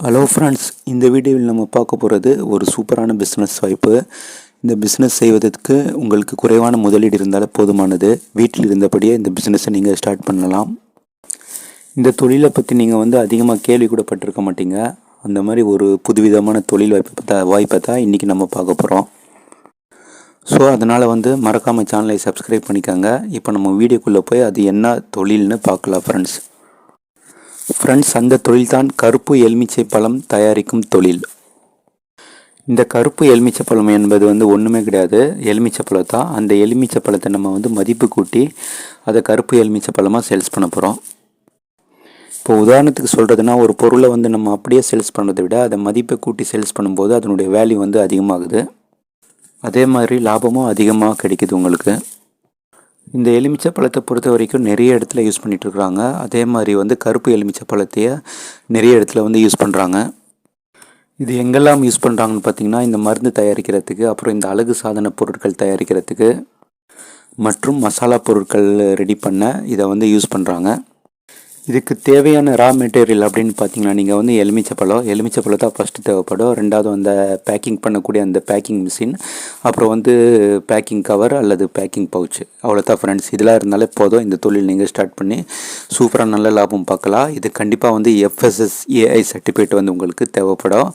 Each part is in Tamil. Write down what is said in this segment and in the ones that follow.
ஹலோ ஃப்ரெண்ட்ஸ் இந்த வீடியோவில் நம்ம பார்க்க போகிறது ஒரு சூப்பரான பிஸ்னஸ் வாய்ப்பு. இந்த பிஸ்னஸ் செய்வதற்கு உங்களுக்கு குறைவான முதலீடு இருந்தாலே போதுமானது. வீட்டில் இருந்தபடியே இந்த பிஸ்னஸை நீங்கள் ஸ்டார்ட் பண்ணலாம். இந்த தொழிலை பற்றி நீங்கள் வந்து அதிகமாக கேள்வி கூட பட்டிருக்க மாட்டீங்க. அந்த மாதிரி ஒரு புதுவிதமான தொழில் வாய்ப்பு பார்த்தா வாய்ப்பை தான் இன்றைக்கி நம்ம பார்க்க போகிறோம் ஸோ அதனால் வந்து மறக்காமல் சேனலை சப்ஸ்கிரைப் பண்ணிக்கோங்க. இப்போ நம்ம வீடியோக்குள்ளே போய் அது என்ன தொழில்னு பார்க்கலாம் ஃப்ரெண்ட்ஸ் ஃப்ரெண்ட்ஸ் அந்த தொழில்தான் கருப்பு எலுமிச்சை பழம் தயாரிக்கும் தொழில். இந்த கருப்பு எலுமிச்சை பழம் என்பது வந்து ஒன்றுமே கிடையாது. எலுமிச்சை பழம் தான் அந்த எலுமிச்சை பழத்தை நம்ம வந்து மதிப்பு கூட்டி அதை கருப்பு எலுமிச்சை பழமாக சேல்ஸ் பண்ண போகிறோம் இப்போ உதாரணத்துக்கு சொல்கிறதுனா ஒரு பொருளை வந்து நம்ம அப்படியே சேல்ஸ் பண்ணுறதை விட அதை மதிப்பை கூட்டி சேல்ஸ் பண்ணும்போது அதனுடைய வேல்யூ வந்து அதிகமாகுது. அதே மாதிரி லாபமும் அதிகமாக கிடைக்குது உங்களுக்கு. இந்த எலுமிச்சை பழத்தை பொறுத்த வரைக்கும் நிறைய இடத்துல யூஸ் பண்ணிகிட்ருக்குறாங்க அதே மாதிரி வந்து கருப்பு எலுமிச்சை பழத்தையே நிறைய இடத்துல வந்து யூஸ் பண்ணுறாங்க இது எங்கெல்லாம் யூஸ் பண்ணுறாங்கன்னு பார்த்தீங்கன்னா இந்த மருந்து தயாரிக்கிறதுக்கு அப்புறம் இந்த அழகு சாதன பொருட்கள் தயாரிக்கிறதுக்கு மற்றும் மசாலா பொருட்கள் ரெடி பண்ண இதை வந்து யூஸ் பண்ணுறாங்க இதுக்கு தேவையான ரா மெட்டீரியல் அப்படின்னு பார்த்தீங்கன்னா நீங்கள் வந்து எலுமிச்சப்பழம் எலுமிச்சப்பழம் தான் ஃபஸ்ட்டு தேவைப்படும். ரெண்டாவது அந்த பேக்கிங் பண்ணக்கூடிய அந்த பேக்கிங் மிஷின் அப்புறம் வந்து பேக்கிங் கவர் அல்லது பேக்கிங் பவுச் அவ்வளோதான் ஃப்ரெண்ட்ஸ் இதெல்லாம் இருந்தாலே போதும். இந்த தொழில் நீங்கள் ஸ்டார்ட் பண்ணி சூப்பராக நல்ல லாபம் பார்க்கலாம். இது கண்டிப்பாக வந்து எஃப்எஸ்எஸ் ஏஐ சர்டிஃபிகேட் வந்து உங்களுக்கு தேவைப்படும்.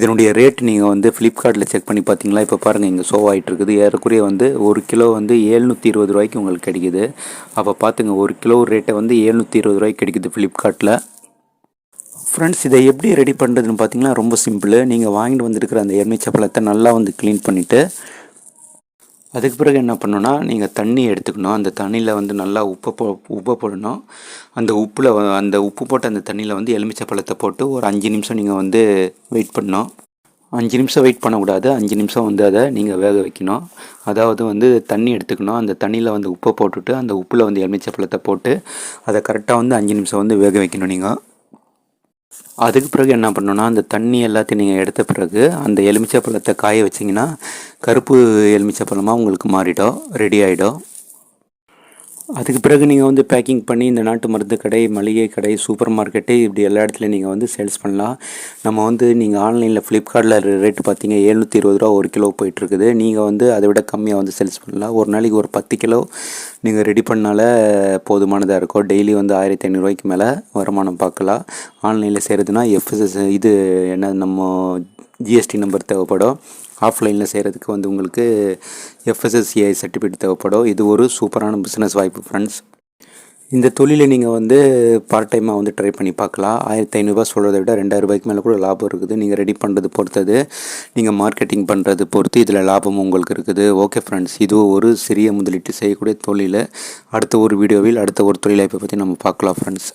இதனுடைய ரேட் நீங்கள் வந்து ஃப்ளிப்கார்ட்டில் செக் பண்ணி பார்த்தீங்களா? இப்போ பாருங்கள் இங்கே ஷோ ஆகிட்டு இருக்குது ஏறக்குறைய வந்து ஒரு கிலோ வந்து ஏழ்நூற்றி இருபது ரூபாய்க்கு உங்களுக்கு கிடைக்குது. அப்போ பார்த்துங்க ஒரு கிலோ ரேட்டை வந்து ஏழ்நூற்றி இருபது ரூபாய்க்கு கிடைக்குது. கிடைக்குது ஃப்ளிப்கார்ட்டில் ஃப்ரெண்ட்ஸ் இதை எப்படி ரெடி பண்ணுறதுன்னு பார்த்தீங்கன்னா ரொம்ப சிம்பிள் நீங்கள் வாங்கிட்டு வந்துருக்கிற அந்த எலுமிச்சை பழத்தை நல்லா வந்து க்ளீன் பண்ணிவிட்டு அதுக்கு பிறகு என்ன பண்ணணும்னா நீங்கள் தண்ணி எடுத்துக்கணும். அந்த தண்ணியில் வந்து நல்லா உப்பு போ உப்பை போடணும். அந்த உப்பில் அந்த உப்பு போட்ட அந்த தண்ணியில் வந்து எலுமிச்சை பழத்தை போட்டு ஒரு அஞ்சு நிமிஷம் நீங்கள் வந்து வெயிட் பண்ணணும். அஞ்சு நிமிஷம் வெயிட் பண்ணக்கூடாது. அஞ்சு நிமிஷம் வந்து அதை நீங்கள் வேக வைக்கணும். அதாவது வந்து தண்ணி எடுத்துக்கணும். அந்த தண்ணியில் வந்து உப்பை போட்டுட்டு அந்த உப்பில் வந்து எலுமிச்சை பழத்தை போட்டு அதை கரெக்டாக வந்து அஞ்சு நிமிஷம் வந்து வேக வைக்கணும் நீங்கள் அதுக்கு பிறகு என்ன பண்ணணும்னா அந்த தண்ணி எல்லாத்தையும் நீங்கள் எடுத்த பிறகு அந்த எலுமிச்சை பழத்தை காய வச்சிங்கன்னா கருப்பு எலுமிச்சை பழமாக உங்களுக்கு மாறிடும் ரெடி ஆகிடும் அதுக்கு பிறகு நீங்கள் வந்து பேக்கிங் பண்ணி இந்த நாட்டு மருந்து கடை மளிகை கடை சூப்பர் மார்க்கெட்டு இப்படி எல்லா இடத்துலையும் நீங்கள் வந்து சேல்ஸ் பண்ணலாம். நம்ம வந்து நீங்கள் ஆன்லைனில் ஃப்ளிப்கார்ட்டில் ரேட்டு பார்த்தீங்க எழுநூற்றி இருபது ரூபா ஒரு கிலோ போயிட்டுருக்குது. நீங்கள் வந்து அதை விட கம்மியாக வந்து சேல்ஸ் பண்ணலாம். ஒரு நாளைக்கு ஒரு பத்து கிலோ நீங்கள் ரெடி பண்ணால போதுமானதாக இருக்கும். டெய்லி வந்து ஆயிரத்தி ஐநூறுரூவாய்க்கு மேலே வருமானம் பார்க்கலாம். ஆன்லைனில் செய்கிறதுனா எஃப்எஸ்எஸ் இது என்ன நம்ம ஜிஎஸ்டி நம்பர் தேவைப்படும். ஆஃப்லைனில் செய்கிறதுக்கு வந்து உங்களுக்கு எஃப்எஸ்எஸ்சிஐ சர்டிஃபிகேட் தேவைப்படும். இது ஒரு சூப்பரான பிஸ்னஸ் வாய்ப்பு ஃப்ரெண்ட்ஸ் இந்த தொழிலை நீங்கள் வந்து பார்ட் டைமாக வந்து ட்ரை பண்ணி பார்க்கலாம். ஆயிரத்தி ஐநூறுரூவா சொல்கிறத விட ரெண்டாயிரம் ரூபாய்க்கு மேலே கூட லாபம் இருக்குது. நீங்கள் ரெடி பண்ணுறது பொறுத்தது. நீங்கள் மார்க்கெட்டிங் பண்ணுறது பொறுத்து இதில் லாபமும் உங்களுக்கு இருக்குது. ஓகே ஃப்ரெண்ட்ஸ் இது ஒரு சிறிய முதலீட்டு செய்யக்கூடிய தொழில். அடுத்த ஒரு வீடியோவில் அடுத்த ஒரு தொழிலை பற்றி நம்ம பார்க்கலாம் ஃப்ரெண்ட்ஸ்